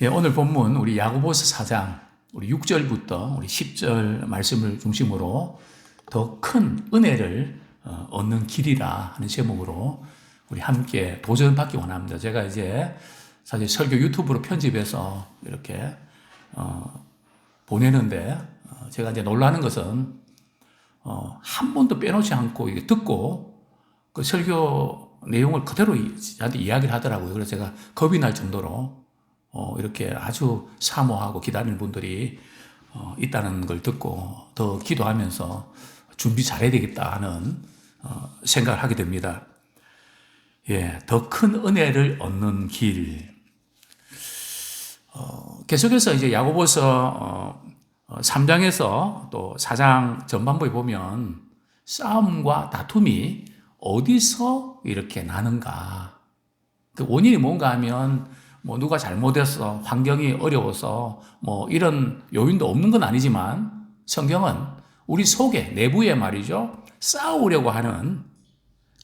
예, 오늘 본문 우리 야고보서 4장 우리 6절부터 우리 10절 말씀을 중심으로 더 큰 은혜를 어, 얻는 길이라 하는 제목으로 우리 함께 도전받기 원합니다. 제가 이제 사실 설교 유튜브로 편집해서 이렇게 어, 보내는데 어, 제가 이제 놀라는 것은 어, 한 번도 빼놓지 않고 이게 듣고 그 설교 내용을 그대로 이- 저한테 이야기를 하더라고요. 그래서 제가 겁이 날 정도로 어, 이렇게 아주 사모하고 기다리는 분들이 어, 있다는 걸 듣고 더 기도하면서 준비 잘해야 되겠다 하는 어, 생각을 하게 됩니다. 예, 더 큰 은혜를 얻는 길. 어, 계속해서 이제 야고보서 어, 어, 3장에서 또 4장 전반부에 보면 싸움과 다툼이 어디서 이렇게 나는가. 그 원인이 뭔가 하면 뭐 누가 잘못해서 환경이 어려워서 뭐 이런 요인도 없는 건 아니지만 성경은 우리 속에 내부에 말이죠. 싸우려고 하는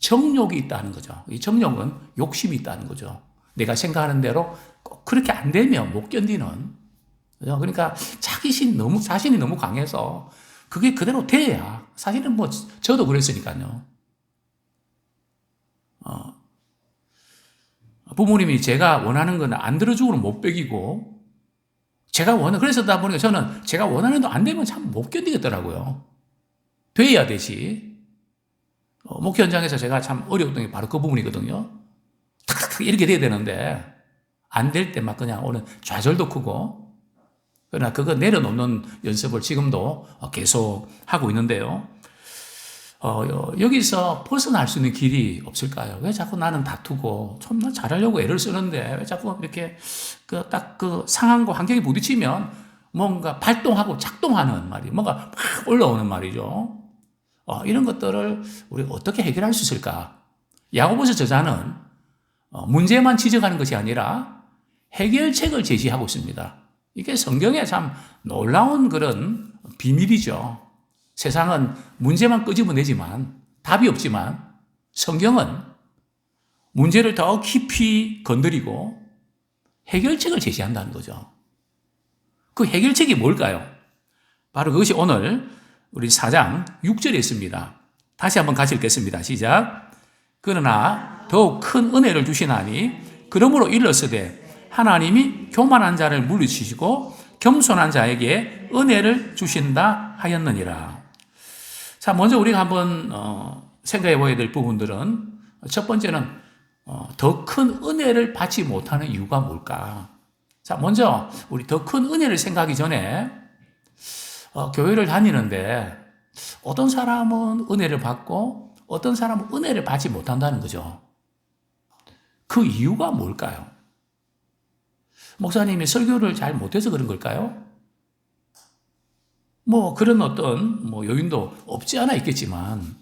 정욕이 있다는 거죠. 이 정욕은 욕심이 있다는 거죠. 내가 생각하는 대로 꼭 그렇게 안 되면 못 견디는. 그러니까 자기신 너무 자신이 너무 강해서 그게 그대로 돼야 사실은 뭐 저도 그랬으니까요. 어, 부모님이 제가 원하는 건 안 들어주고는 못 beg이고 제가 원하 그래서 다 보니까 저는 제가 원하는 대로 안 되면 참 못 견디겠더라고요. 돼야 되지. 어, 목회 현장에서 제가 참 어려웠던 게 바로 그 부분이거든요. 탁탁탁 이렇게 돼야 되는데 안 될 때 막 그냥 오늘 좌절도 크고 그러나 그거 내려놓는 연습을 지금도 계속 하고 있는데요. 어, 여- 여기서 벗어날 수 있는 길이 없을까요? 왜 자꾸 나는 다투고 좀나 잘하려고 애를 쓰는데 왜 자꾸 이렇게 그딱그 상황과 환경이 부딪히면 뭔가 발동하고 작동하는 말이 뭔가 막 올라오는 말이죠. 어, 이런 것들을 우리가 어떻게 해결할 수 있을까? 야고보서 저자는 어, 문제만 지적하는 것이 아니라 해결책을 제시하고 있습니다. 이게 성경의 참 놀라운 그런 비밀이죠. 세상은 문제만 끄집어내지만 답이 없지만 성경은 문제를 더 깊이 건드리고 해결책을 제시한다는 거죠. 그 해결책이 뭘까요? 바로 그것이 오늘 우리 4장 6절에 있습니다. 다시 한번 같이 읽겠습니다. 시작. 그러나 더욱 큰 은혜를 주시나니 그러므로 일렀으되 하나님이 교만한 자를 물리치시고 겸손한 자에게 은혜를 주신다 하였느니라. 자, 먼저 우리가 한번 어, 생각해 봐야 될 부분들은 첫 번째는 어, 더 큰 은혜를 받지 못하는 이유가 뭘까? 자, 먼저 우리 더 큰 은혜를 생각하기 전에 어, 교회를 다니는데 어떤 사람은 은혜를 받고 어떤 사람은 은혜를 받지 못한다는 거죠. 그 이유가 뭘까요? 목사님이 설교를 잘 못해서 그런 걸까요? 뭐 그런 어떤 뭐 요인도 없지 않아 있겠지만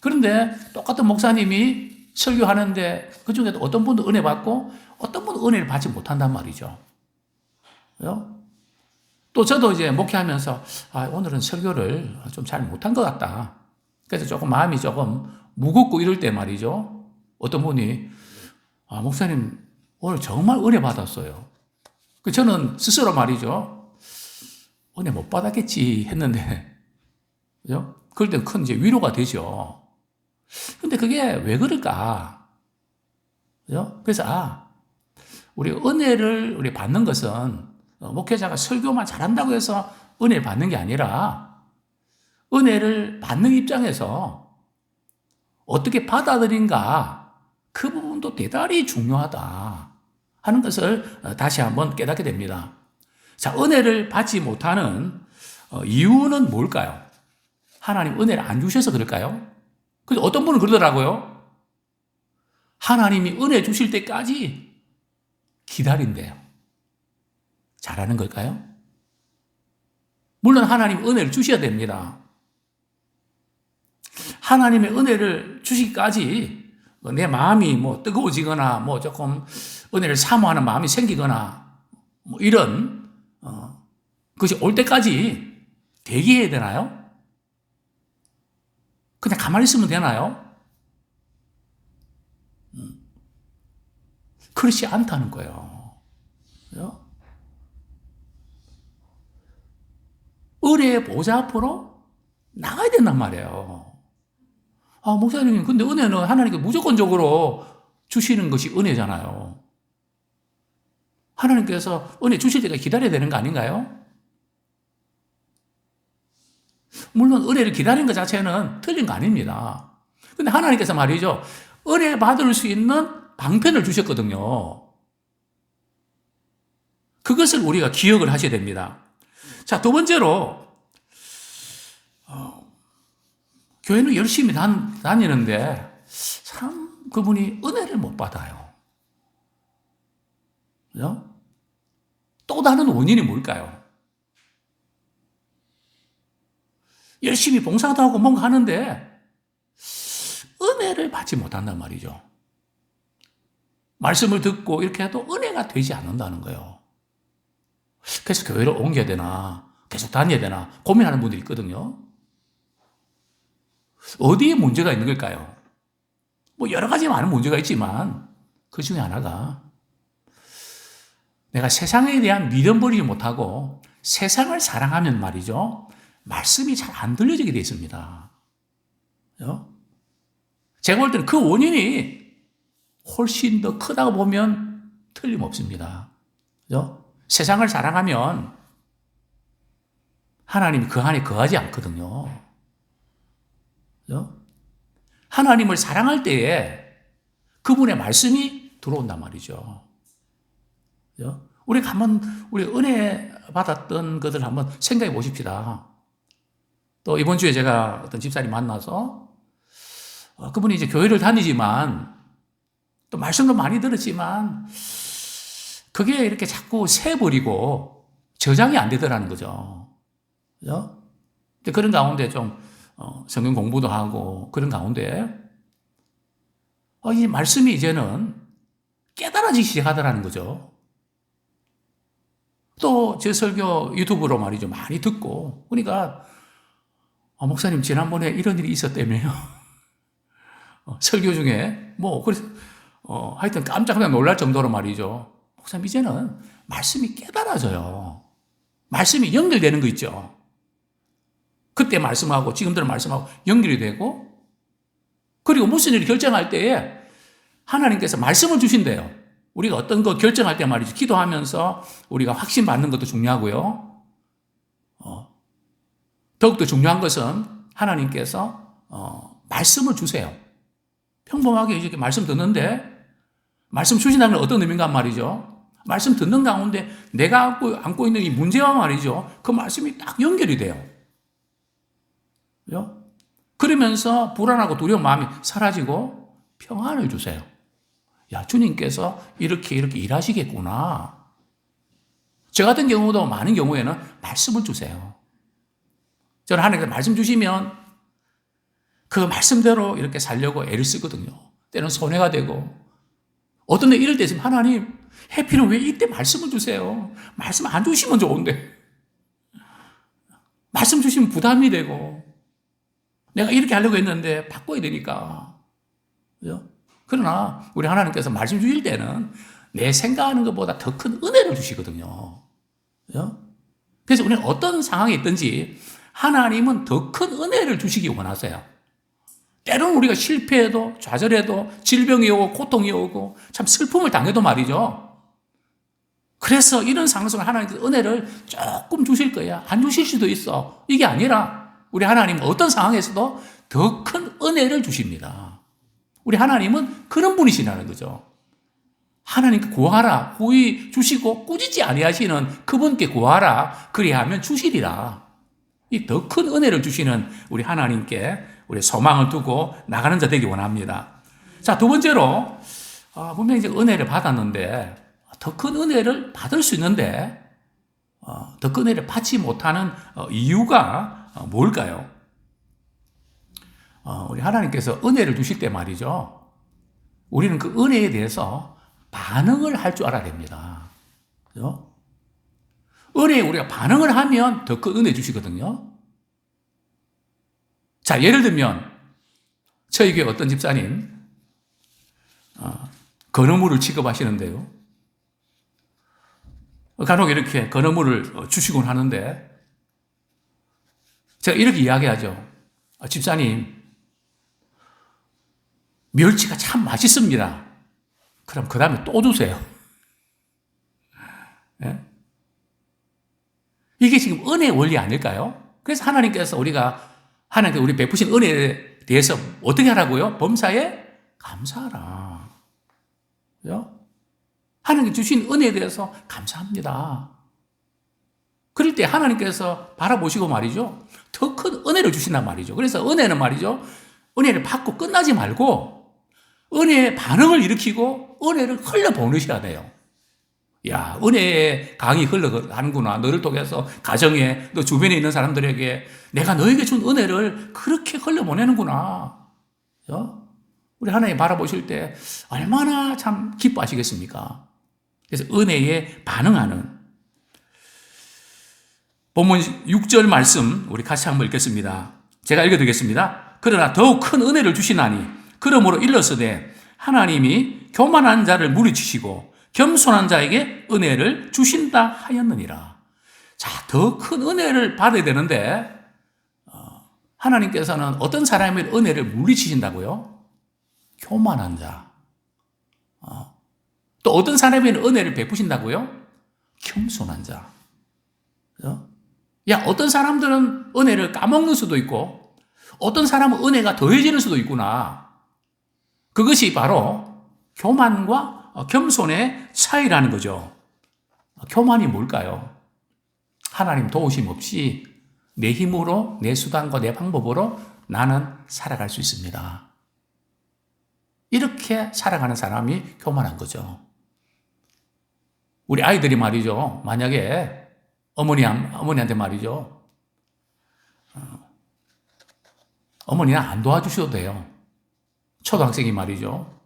그런데 똑같은 목사님이 설교하는데 그 중에도 어떤 분도 은혜 받고 어떤 분은 은혜를 받지 못한단 말이죠. 그죠? 또 저도 이제 목회하면서 아, 오늘은 설교를 좀 잘 못한 것 같다. 그래서 조금 마음이 조금 무겁고 이럴 때 말이죠. 어떤 분이 아, 목사님 오늘 정말 은혜 받았어요. 그 저는 스스로 말이죠. 은혜 못 받았겠지 했는데, 그죠? 그럴 때 큰 이제 위로가 되죠. 근데 그게 왜 그럴까? 그죠? 그래서, 아, 우리 은혜를 우리 받는 것은 어, 목회자가 설교만 잘한다고 해서 은혜를 받는 게 아니라 은혜를 받는 입장에서 어떻게 받아들인가 그 부분도 대단히 중요하다 하는 것을 어, 다시 한번 깨닫게 됩니다. 자, 은혜를 받지 못하는 어, 이유는 뭘까요? 하나님 은혜를 안 주셔서 그럴까요? 근데 어떤 분은 그러더라고요. 하나님이 은혜 주실 때까지 기다린대요. 잘하는 걸까요? 물론 하나님 은혜를 주셔야 됩니다. 하나님의 은혜를 주시기까지 내 마음이 뭐 뜨거워지거나 뭐 조금 은혜를 사모하는 마음이 생기거나 뭐 이런 어, 그것이 올 때까지 대기해야 되나요? 그냥 가만히 있으면 되나요? 음. 그렇지 않다는 거예요. 그죠? 의뢰의 보좌 앞으로 나가야 된단 말이에요. 아, 목사님, 근데 은혜는 하나님께 무조건적으로 주시는 것이 은혜잖아요. 하나님께서 은혜 주실 때까지 기다려야 되는 거 아닌가요? 물론 은혜를 기다리는 것 자체는 틀린 거 아닙니다. 근데 하나님께서 말이죠. 은혜 받을 수 있는 방편을 주셨거든요. 그것을 우리가 기억을 하셔야 됩니다. 자, 두 번째로, 어, 교회는 열심히 단, 다니는데, 참, 그분이 은혜를 못 받아요. 그죠? 또 다른 원인이 뭘까요? 열심히 봉사도 하고 뭔가 하는데, 은혜를 받지 못한단 말이죠. 말씀을 듣고 이렇게 해도 은혜가 되지 않는다는 거예요. 그래서 교회를 옮겨야 되나, 계속 다녀야 되나 고민하는 분들이 있거든요. 어디에 문제가 있는 걸까요? 뭐 여러 가지 많은 문제가 있지만 그 중에 하나가 내가 세상에 대한 믿음 버리지 못하고 세상을 사랑하면 말이죠. 말씀이 잘 안 들려지게 되어 있습니다. 제가 볼 때는 그 원인이 훨씬 더 크다고 보면 틀림없습니다. 세상을 사랑하면 하나님이 그 안에 거하지 않거든요. 하나님을 사랑할 때에 그분의 말씀이 들어온단 말이죠. 그죠? 우리 한번 우리 은혜 받았던 것들 한번 생각해 보십시다. 또 이번 주에 제가 어떤 집사님 만나서 어, 그분이 이제 교회를 다니지만 또 말씀도 많이 들었지만 그게 이렇게 자꾸 새버리고 저장이 안 되더라는 거죠. 그죠? 그런 가운데 좀 어, 성경 공부도 하고 그런 가운데 어, 이 말씀이 이제는 깨달아지기 시작하더라는 거죠. 또 제 설교 유튜브로 말이죠. 많이 듣고 그러니까 어, 목사님 지난번에 이런 일이 있었다며요. 어, 설교 중에 뭐 그래서 어, 하여튼 깜짝 놀랄 정도로 말이죠. 목사님 이제는 말씀이 깨달아져요. 말씀이 연결되는 거 있죠. 그때 말씀하고 지금 들은 말씀하고 연결이 되고 그리고 무슨 일을 결정할 때에 하나님께서 말씀을 주신대요. 우리가 어떤 거 결정할 때 말이죠. 기도하면서 우리가 확신 받는 것도 중요하고요. 어, 더욱더 중요한 것은 하나님께서 어, 말씀을 주세요. 평범하게 이렇게 말씀 듣는데 말씀 주신다는 건 어떤 의미인가 말이죠. 말씀 듣는 가운데 내가 안고, 안고 있는 이 문제와 말이죠. 그 말씀이 딱 연결이 돼요. 그죠? 그러면서 불안하고 두려운 마음이 사라지고 평안을 주세요. 야, 주님께서 이렇게 이렇게 일하시겠구나. 저 같은 경우도 많은 경우에는 말씀을 주세요. 저는 하나님께서 말씀 주시면 그 말씀대로 이렇게 살려고 애를 쓰거든요. 때는 손해가 되고. 어떤 데 이럴 때 있으면 하나님, 해피는 왜 이때 말씀을 주세요? 말씀 안 주시면 좋은데. 말씀 주시면 부담이 되고. 내가 이렇게 하려고 했는데 바꿔야 되니까. 그죠? 그러나 우리 하나님께서 말씀 주실 때는 내 생각하는 것보다 더 큰 은혜를 주시거든요. 그죠? 그래서 우리는 어떤 상황에 있든지 하나님은 더 큰 은혜를 주시기 원하세요. 때로는 우리가 실패해도 좌절해도 질병이 오고 고통이 오고 참 슬픔을 당해도 말이죠. 그래서 이런 상황 속에 하나님께서 은혜를 조금 주실 거야. 안 주실 수도 있어. 이게 아니라 우리 하나님은 어떤 상황에서도 더 큰 은혜를 주십니다. 우리 하나님은 그런 분이시라는 거죠. 하나님께 구하라. 후히 주시고 꾸짖지 아니하시는 그분께 구하라. 그리하면 주시리라. 이 더 큰 은혜를 주시는 우리 하나님께 우리 소망을 두고 나가는 자 되기 원합니다. 자, 두 번째로, 어, 분명히 이제 은혜를 받았는데, 더 큰 은혜를 받을 수 있는데, 어, 더 큰 은혜를 받지 못하는 어, 이유가 어, 뭘까요? 어, 우리 하나님께서 은혜를 주실 때 말이죠. 우리는 그 은혜에 대해서 반응을 할 줄 알아야 됩니다. 그죠? 은혜에 우리가 반응을 하면 더 큰 은혜 주시거든요. 자, 예를 들면, 저희 교회 어떤 집사님, 어, 건어물을 취급하시는데요. 간혹 이렇게 건어물을 주시곤 하는데, 제가 이렇게 이야기하죠. 아, 집사님, 멸치가 참 맛있습니다. 그럼 그 다음에 또 주세요. 예? 이게 지금 은혜의 원리 아닐까요? 그래서 하나님께서 우리가 하나님께 우리 베푸신 은혜에 대해서 어떻게 하라고요? 범사에 감사하라. 그죠? 하나님께 주신 은혜에 대해서 감사합니다. 그럴 때 하나님께서 바라보시고 말이죠. 더 큰 은혜를 주신단 말이죠. 그래서 은혜는 말이죠. 은혜를 받고 끝나지 말고 은혜의 반응을 일으키고 은혜를 흘려보내셔야 돼요. 야, 은혜의 강이 흘러가는구나. 너를 통해서 가정에, 너 주변에 있는 사람들에게 내가 너에게 준 은혜를 그렇게 흘려보내는구나. 어? 우리 하나님 바라보실 때 얼마나 참 기뻐하시겠습니까? 그래서 은혜에 반응하는 본문 6절 말씀 우리 같이 한번 읽겠습니다. 제가 읽어드리겠습니다. 그러나 더욱 큰 은혜를 주시나니 그러므로 일러서되 하나님이 교만한 자를 물리치시고 겸손한 자에게 은혜를 주신다 하였느니라. 자, 더 큰 은혜를 받아야 되는데 어, 하나님께서는 어떤 사람의 은혜를 물리치신다고요? 교만한 자. 어, 또 어떤 사람의 은혜를 베푸신다고요? 겸손한 자. 야, 어떤 사람들은 은혜를 까먹는 수도 있고, 어떤 사람은 은혜가 더해지는 수도 있구나. 그것이 바로 교만과 겸손의 차이라는 거죠. 교만이 뭘까요? 하나님 도우심 없이 내 힘으로, 내 수단과 내 방법으로 나는 살아갈 수 있습니다. 이렇게 살아가는 사람이 교만한 거죠. 우리 아이들이 말이죠. 만약에 어머니, 어머니한테 말이죠. 어머니는 안 도와주셔도 돼요. 초등학생이 말이죠.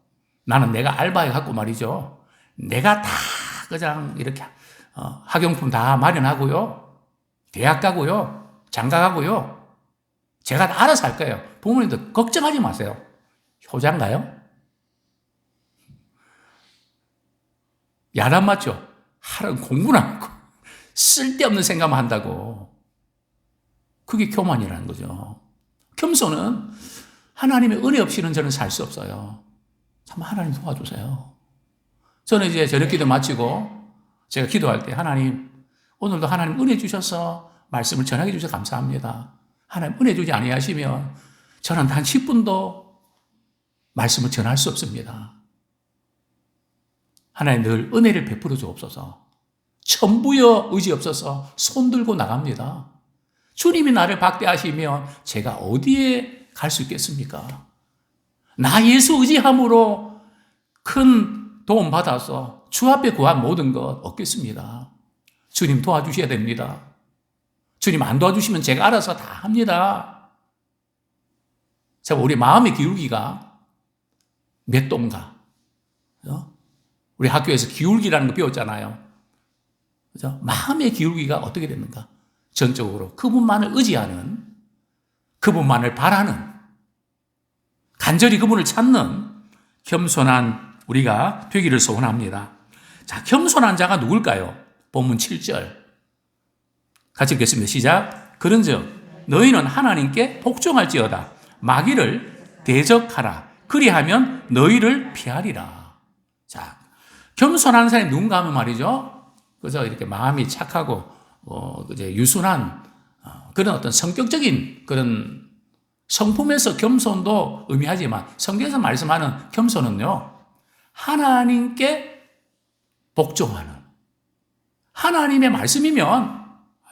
나는 내가 알바해 갖고 말이죠. 내가 다 그냥 이렇게 어, 학용품 다 마련하고요. 대학 가고요. 장가 가고요. 제가 다 알아서 할 거예요. 부모님도 걱정하지 마세요. 효자인가요? 야단 맞죠? 하루는 공부는 안 하고 쓸데없는 생각만 한다고. 그게 교만이라는 거죠. 겸손은 하나님의 은혜 없이는 저는 살 수 없어요. 참 하나님 도와주세요. 저는 이제 저녁 기도 마치고 제가 기도할 때 하나님 오늘도 하나님 은혜 주셔서 말씀을 전하게 주셔서 감사합니다. 하나님 은혜 주지 아니하시면 저는 단 10분도 말씀을 전할 수 없습니다. 하나님 늘 은혜를 베풀어 주옵소서. 천부여 의지 없어서 손 들고 나갑니다. 주님이 나를 박대하시면 제가 어디에 갈 수 있겠습니까? 나 예수 의지함으로 큰 도움 받아서 주 앞에 구한 모든 것 얻겠습니다. 주님 도와주셔야 됩니다. 주님 안 도와주시면 제가 알아서 다 합니다. 자, 우리 마음의 기울기가 몇 동가? 우리 학교에서 기울기라는 거 배웠잖아요. 그죠? 마음의 기울기가 어떻게 되는가? 전적으로 그분만을 의지하는, 그분만을 바라는, 간절히 그분을 찾는 겸손한 우리가 되기를 소원합니다. 자, 겸손한 자가 누굴까요? 본문 7절. 같이 읽겠습니다. 시작. 그런즉 너희는 하나님께 복종할지어다. 마귀를 대적하라. 그리하면 너희를 피하리라. 자, 겸손한 사람이 누군가 하면 말이죠. 그래서 이렇게 마음이 착하고 어, 이제 유순한 어, 그런 어떤 성격적인 그런 성품에서 겸손도 의미하지만 성경에서 말씀하는 겸손은요 하나님께 복종하는 하나님의 말씀이면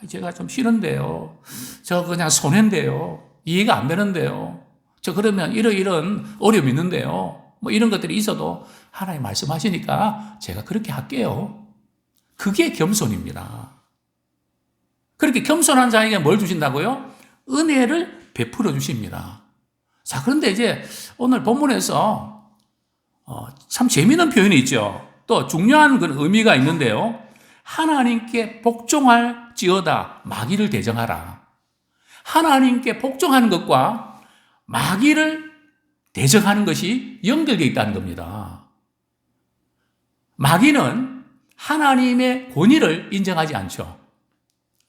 제가 좀 싫은데요. 저 그냥 손해인데요. 이해가 안 되는데요. 저 그러면 이런 어려움이 있는데요. 뭐 이런 것들이 있어도 하나님 말씀하시니까 제가 그렇게 할게요. 그게 겸손입니다. 그렇게 겸손한 자에게 뭘 주신다고요? 은혜를 베풀어 주십니다. 자, 그런데 이제 오늘 본문에서 어, 참 재미있는 표현이 있죠. 또 중요한 그 의미가 있는데요. 하나님께 복종할지어다 마귀를 대정하라. 하나님께 복종하는 것과 마귀를 대적하는 것이 연결되어 있다는 겁니다. 마귀는 하나님의 권위를 인정하지 않죠.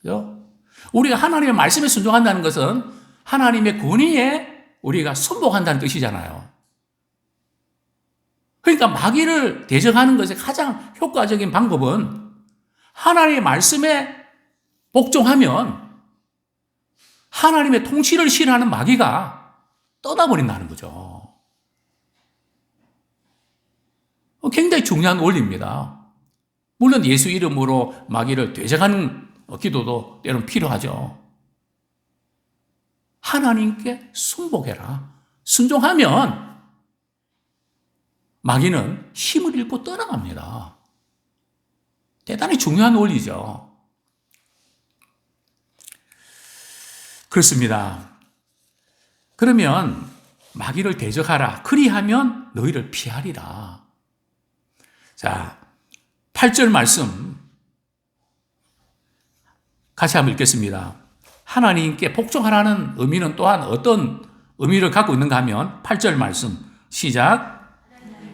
그죠? 우리가 하나님의 말씀에 순종한다는 것은 하나님의 권위에 우리가 순복한다는 뜻이잖아요. 그러니까 마귀를 대적하는 것의 가장 효과적인 방법은 하나님의 말씀에 복종하면 하나님의 통치를 싫어하는 마귀가 떠나버린다는 거죠. 굉장히 중요한 원리입니다. 물론 예수 이름으로 마귀를 대적하는 기도도 때론 필요하죠. 하나님께 순복해라. 순종하면 마귀는 힘을 잃고 떠나갑니다. 대단히 중요한 원리죠. 그렇습니다. 그러면 마귀를 대적하라. 그리하면 너희를 피하리라. 자, 8절 말씀 같이 한번 읽겠습니다. 하나님께 복종하라는 의미는 또한 어떤 의미를 갖고 있는가 하면 8절 말씀 시작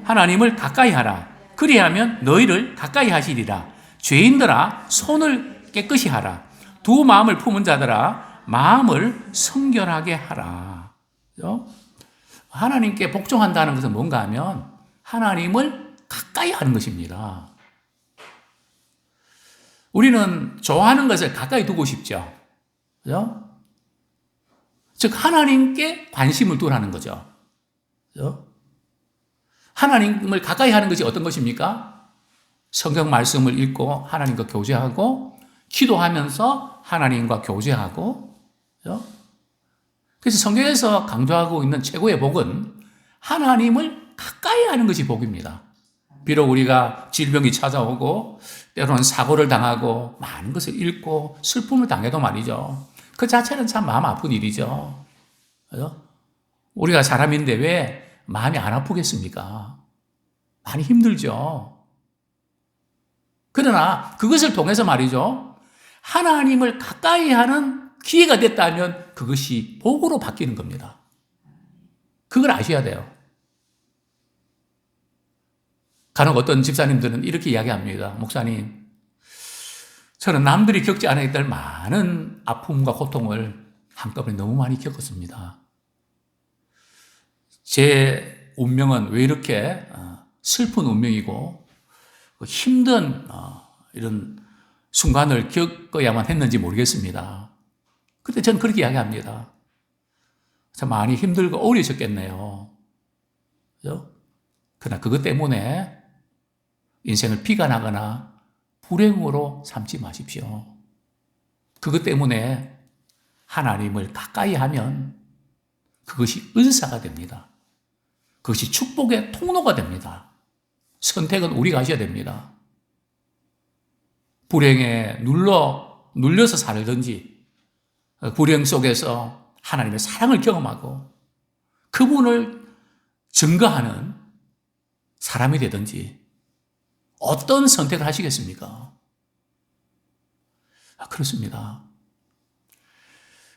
하나님을 가까이 하라 그리하면 너희를 가까이 하시리라 죄인들아 손을 깨끗이 하라 두 마음을 품은 자들아 마음을 성결하게 하라 그죠? 하나님께 복종한다는 것은 뭔가 하면 하나님을 가까이 하는 것입니다. 우리는 좋아하는 것을 가까이 두고 싶죠. 그죠? 즉, 하나님께 관심을 두라는 거죠. 그죠? 하나님을 가까이 하는 것이 어떤 것입니까? 성경 말씀을 읽고 하나님과 교제하고 기도하면서 하나님과 교제하고 그죠? 그래서 성경에서 강조하고 있는 최고의 복은 하나님을 가까이 하는 것이 복입니다. 비록 우리가 질병이 찾아오고 때로는 사고를 당하고 많은 것을 잃고 슬픔을 당해도 말이죠. 그 자체는 참 마음 아픈 일이죠. 그죠? 우리가 사람인데 왜 마음이 안 아프겠습니까? 많이 힘들죠. 그러나 그것을 통해서 말이죠. 하나님을 가까이 하는 기회가 됐다면 그것이 복으로 바뀌는 겁니다. 그걸 아셔야 돼요. 간혹 어떤 집사님들은 이렇게 이야기합니다. 목사님, 저는 남들이 겪지 않아야 될 많은 아픔과 고통을 한꺼번에 너무 많이 겪었습니다. 제 운명은 왜 이렇게 어, 슬픈 운명이고 그 힘든 어, 이런 순간을 겪어야만 했는지 모르겠습니다. 그때 저는 그렇게 이야기합니다. 참 많이 힘들고 어려우셨겠네요. 그죠? 그러나 그것 때문에 인생을 비관하거나 불행으로 삼지 마십시오. 그것 때문에 하나님을 가까이 하면 그것이 은사가 됩니다. 그것이 축복의 통로가 됩니다. 선택은 우리가 하셔야 됩니다. 불행에 눌러, 눌려서 살든지, 불행 속에서 하나님의 사랑을 경험하고, 그분을 증거하는 사람이 되든지, 어떤 선택을 하시겠습니까? 아, 그렇습니다.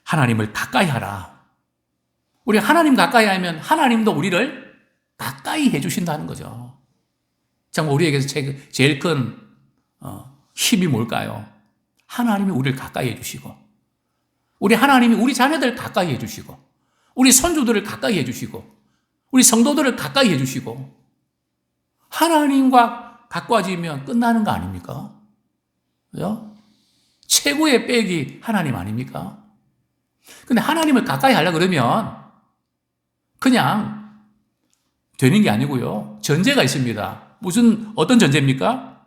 하나님을 가까이 하라. 우리 하나님 가까이 하면 하나님도 우리를 가까이 해주신다는 거죠. 참, 우리에게서 제일 큰 어, 힘이 뭘까요? 하나님이 우리를 가까이 해주시고, 우리 하나님이 우리 자녀들 가까이 해주시고, 우리 손주들을 가까이 해주시고, 우리 성도들을 가까이 해주시고, 하나님과 가까워지면 끝나는 거 아닙니까? 그죠? 최고의 백이 하나님 아닙니까? 근데 하나님을 가까이 하려 그러면 그냥 되는 게 아니고요. 전제가 있습니다. 무슨, 어떤 전제입니까?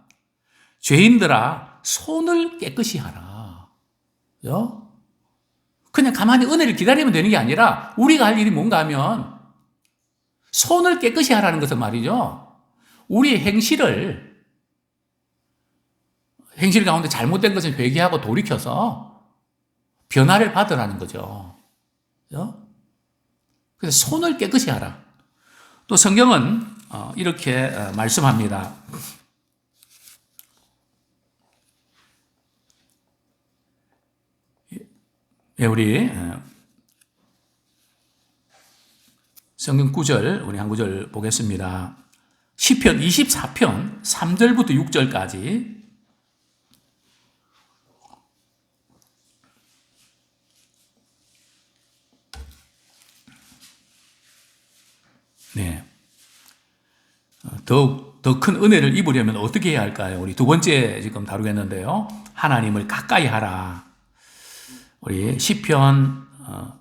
죄인들아, 손을 깨끗이 하라. 그죠? 그냥 가만히 은혜를 기다리면 되는 게 아니라 우리가 할 일이 뭔가 하면 손을 깨끗이 하라는 것은 말이죠. 우리의 행실을 행실 가운데 잘못된 것을 회개하고 돌이켜서 변화를 받으라는 거죠. 그래서 손을 깨끗이 하라. 또 성경은 어, 이렇게 어, 말씀합니다. 예, 우리 어, 성경 구절 우리 한 구절 보겠습니다. 시편 24편 3절부터 6절까지 네. 어, 더욱 더 큰 은혜를 입으려면 어떻게 해야 할까요? 우리 두 번째 지금 다루겠는데요. 하나님을 가까이 하라. 우리 시편 어,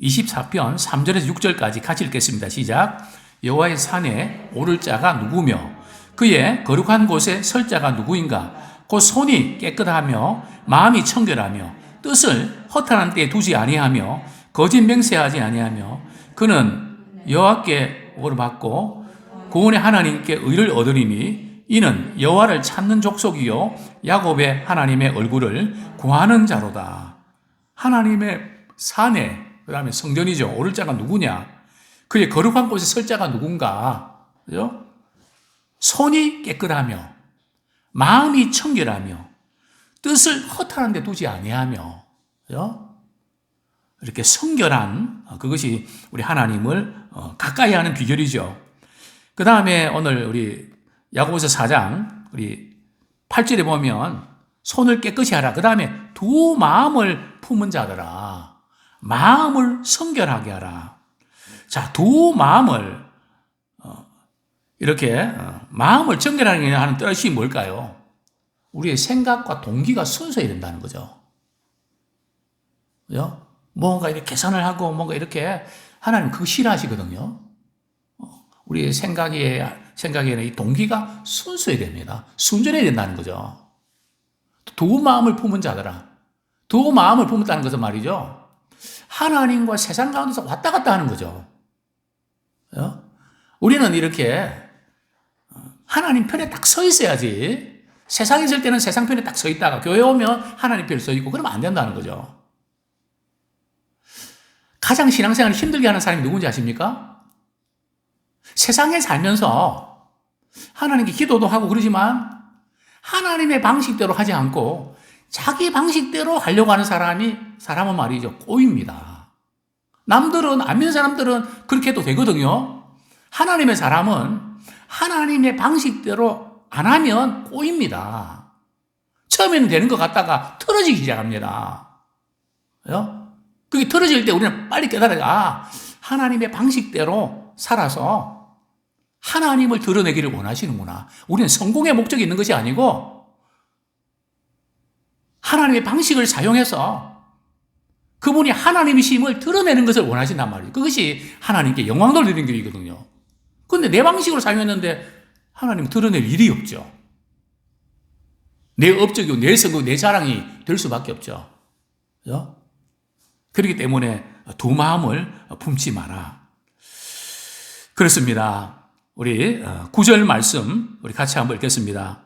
24편 3절에서 6절까지 같이 읽겠습니다. 시작. 여호와의 산에 오를 자가 누구며 그의 거룩한 곳에 설 자가 누구인가? 곧 손이 깨끗하며 마음이 청결하며 뜻을 허탄한 때에 두지 아니하며 거짓 맹세하지 아니하며 그는 여호와께 오를 받고 구원의 하나님께 의를 얻으리니 이는 여호와를 찾는 족속이요 야곱의 하나님의 얼굴을 구하는 자로다. 하나님의 산에 그다음에 성전이죠. 오를 자가 누구냐? 그의 거룩한 곳에 설 자가 누군가? 그죠? 손이 깨끗하며 마음이 청결하며 뜻을 허탄한 데 두지 아니하며 그죠? 이렇게 성결한 어, 그것이 우리 하나님을 어, 가까이 하는 비결이죠. 그 다음에 오늘 우리 야고보서 4장 우리 8절에 보면 손을 깨끗이 하라. 그 다음에 두 마음을 품은 자들아. 마음을 성결하게 하라. 자, 두 마음을 어, 이렇게 어, 마음을 정결하게 하는 뜻이 뭘까요? 우리의 생각과 동기가 순서해야 된다는 거죠. 그죠? 뭔가 이렇게 계산을 하고 뭔가 이렇게 하나님 그거 싫어하시거든요. 우리의 생각에, 생각에는 이 동기가 순수해야 됩니다. 순전해야 된다는 거죠. 두 마음을 품은 자들아. 두 마음을 품었다는 것은 말이죠. 하나님과 세상 가운데서 왔다 갔다 하는 거죠. 어? 우리는 이렇게 하나님 편에 딱 서 있어야지. 세상에 있을 때는 세상 편에 딱 서 있다가 교회 오면 하나님 편에 서 있고 그러면 안 된다는 거죠. 가장 신앙생활을 힘들게 하는 사람이 누군지 아십니까? 세상에 살면서 하나님께 기도도 하고 그러지만 하나님의 방식대로 하지 않고 자기 방식대로 하려고 하는 사람이 사람은 말이죠 꼬입니다. 남들은 안 믿는 사람들은 그렇게 해도 되거든요. 하나님의 사람은 하나님의 방식대로 안 하면 꼬입니다. 처음에는 되는 것 같다가 틀어지기 시작합니다. 그게 틀어질 때 우리는 빨리 깨달아야 아, 하나님의 방식대로 살아서 하나님을 드러내기를 원하시는구나. 우리는 성공의 목적이 있는 것이 아니고 하나님의 방식을 사용해서 그분이 하나님이심을 드러내는 것을 원하신단 말이에요. 그것이 하나님께 영광 돌리는 길이거든요. 근데 내 방식으로 사용했는데 하나님 드러낼 일이 없죠. 내 업적이고 내 성공, 내 자랑이 될 수밖에 없죠. 그죠? 그렇기 때문에 두 마음을 품지 마라. 그렇습니다. 우리 9절 어, 말씀 우리 같이 한번 읽겠습니다.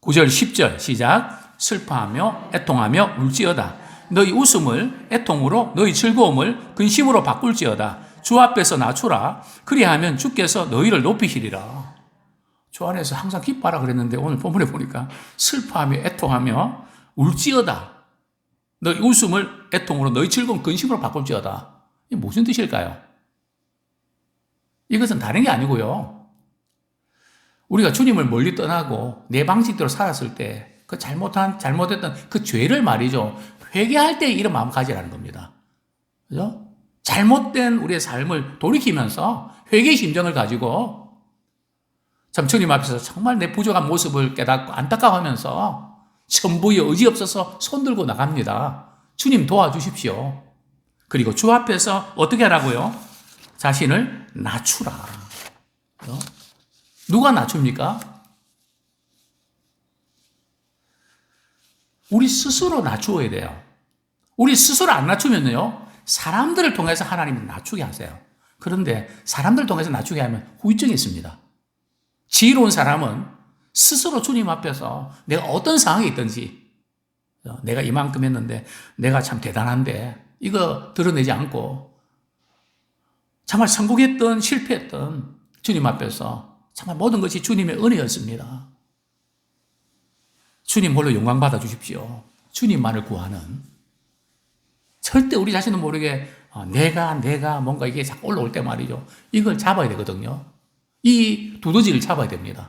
9절 10절 시작 슬퍼하며 애통하며 울지어다 너희 웃음을 애통으로 너희 즐거움을 근심으로 바꿀지어다 주 앞에서 낮추라 그리하면 주께서 너희를 높이시리라 주 안에서 항상 기뻐하라 그랬는데 오늘 본문에 보니까 슬퍼하며 애통하며 울지어다 너희 웃음을 애통으로 너희 즐거움 근심으로 바꿀지어다 이게 무슨 뜻일까요? 이것은 다른 게 아니고요. 우리가 주님을 멀리 떠나고 내 방식대로 살았을 때 그 잘못한, 잘못했던 그 죄를 말이죠. 회개할 때 이런 마음 가지라는 겁니다. 그죠? 잘못된 우리의 삶을 돌이키면서 회개의 심정을 가지고 참 주님 앞에서 정말 내 부족한 모습을 깨닫고 안타까워하면서 전부에 의지 없어서 손 들고 나갑니다. 주님 도와주십시오. 그리고 주 앞에서 어떻게 하라고요? 자신을 낮추라. 어? 누가 낮춥니까? 우리 스스로 낮추어야 돼요. 우리 스스로 안 낮추면요, 사람들을 통해서 하나님은 낮추게 하세요. 그런데 사람들을 통해서 낮추게 하면 후유증이 있습니다. 지혜로운 사람은 스스로 주님 앞에서 내가 어떤 상황에 있든지, 어, 내가 이만큼 했는데, 내가 참 대단한데, 이거 드러내지 않고, 정말 성공했던 실패했던 주님 앞에서 정말 모든 것이 주님의 은혜였습니다. 주님 홀로 영광 받아 주십시오. 주님만을 구하는 절대 우리 자신은 모르게 어, 내가 내가 뭔가 이게 자꾸 올라올 때 말이죠. 이걸 잡아야 되거든요. 이 두더지를 잡아야 됩니다.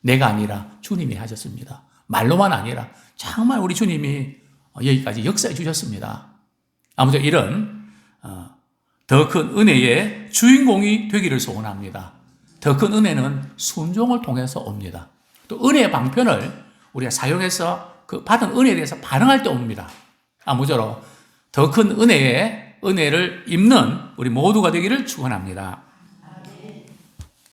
내가 아니라 주님이 하셨습니다. 말로만 아니라 정말 우리 주님이 여기까지 역사해 주셨습니다. 아무튼 이런 어, 더큰 은혜의 주인공이 되기를 소원합니다. 더 큰 은혜는 순종을 통해서 옵니다. 또 은혜의 방편을 우리가 사용해서 그 받은 은혜에 대해서 반응할 때 옵니다. 아무쪼록 더 큰 은혜의 은혜를 입는 우리 모두가 되기를 축원합니다.